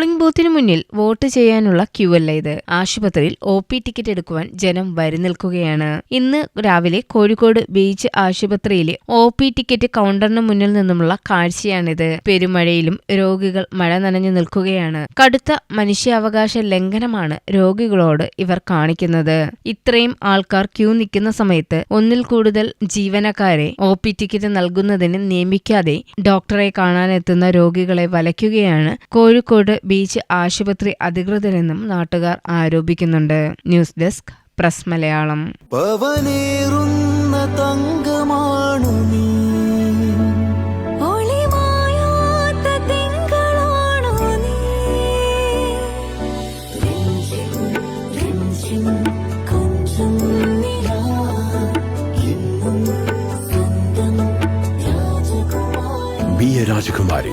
Polling ബൂത്തിന് മുന്നിൽ vote ചെയ്യാനുള്ള Q അല്ല ഇത്. ആശുപത്രിയിൽ ഒ പി ടിക്കറ്റ് എടുക്കുവാൻ ജനം വരി നിൽക്കുകയാണ്. ഇന്ന് രാവിലെ കോഴിക്കോട് ബീച്ച് ആശുപത്രിയിലെ ഒ പി ടിക്കറ്റ് കൗണ്ടറിന് മുന്നിൽ നിന്നുമുള്ള കാഴ്ചയാണിത്. പെരുമഴയിലും രോഗികൾ മഴ നനഞ്ഞു നിൽക്കുകയാണ്. കടുത്ത മനുഷ്യാവകാശ ലംഘനമാണ് രോഗികളോട് ഇവർ കാണിക്കുന്നത്. ഇത്രയും ആൾക്കാർ ക്യൂ നിൽക്കുന്ന സമയത്ത് ഒന്നിൽ കൂടുതൽ ജീവനക്കാരെ ഒ പി ടിക്കറ്റ് നൽകുന്നതിന് നിയമിക്കാതെ ഡോക്ടറെ കാണാനെത്തുന്ന രോഗികളെ വലയ്ക്കുകയാണ് കോഴിക്കോട് ബീച്ച് ആശുപത്രി അധികൃതരെന്നും നാട്ടുകാർ ആരോപിക്കുന്നുണ്ട്. News desk press Malayalam. തങ്കമാണു നീ. രാജകുമാരി